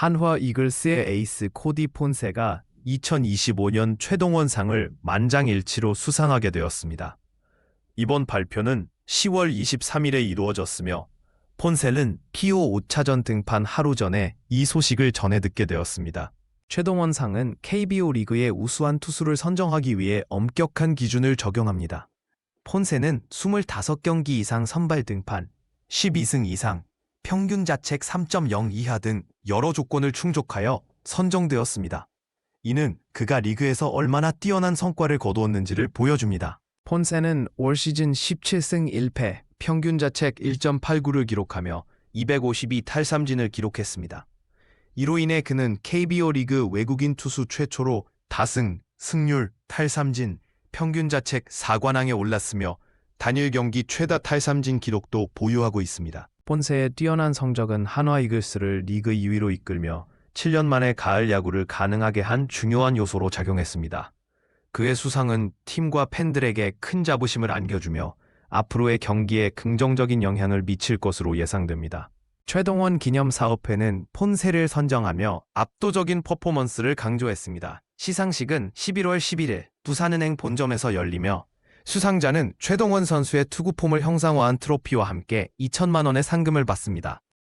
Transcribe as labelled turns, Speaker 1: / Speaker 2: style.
Speaker 1: 한화 이글스의 에이스 코디 폰세가 2025년 최동원상을 만장일치로 수상하게 되었습니다. 이번 발표는 10월 23일에 이루어졌으며 폰셀은 피오 5차전 등판 하루 전에 이 소식을 전해 듣게 되었습니다. 최동원 상은 KBO 리그의 우수한 투수를 선정하기 위해 엄격한 기준을 적용합니다. 폰세는 25경기 이상 선발 등판, 12승 이상, 평균 자책 3.0 이하 등 여러 조건을 충족하여 선정되었습니다. 이는 그가 리그에서 얼마나 뛰어난 성과를 거두었는지를 보여줍니다. 폰세는 올 시즌 17승 1패, 평균 자책 1.89를 기록하며 252 탈삼진을 기록했습니다. 이로 인해 그는 KBO 리그 외국인 투수 최초로 다승, 승률, 탈삼진, 평균 자책 4관왕에 올랐으며 단일 경기 최다 탈삼진 기록도 보유하고 있습니다. 폰세의 뛰어난 성적은 한화 이글스를 리그 2위로 이끌며 7년 만에 가을 야구를 가능하게 한 중요한 요소로 작용했습니다. 그의 수상은 팀과 팬들에게 큰 자부심을 안겨주며 앞으로의 경기에 긍정적인 영향을 미칠 것으로 예상됩니다. 최동원 기념사업회는 폰세를 선정하며 압도적인 퍼포먼스를 강조했습니다. 시상식은 11월 11일 부산은행 본점에서 열리며 수상자는 최동원 선수의 투구폼을 형상화한 트로피와 함께 2천만 원의 상금을 받습니다.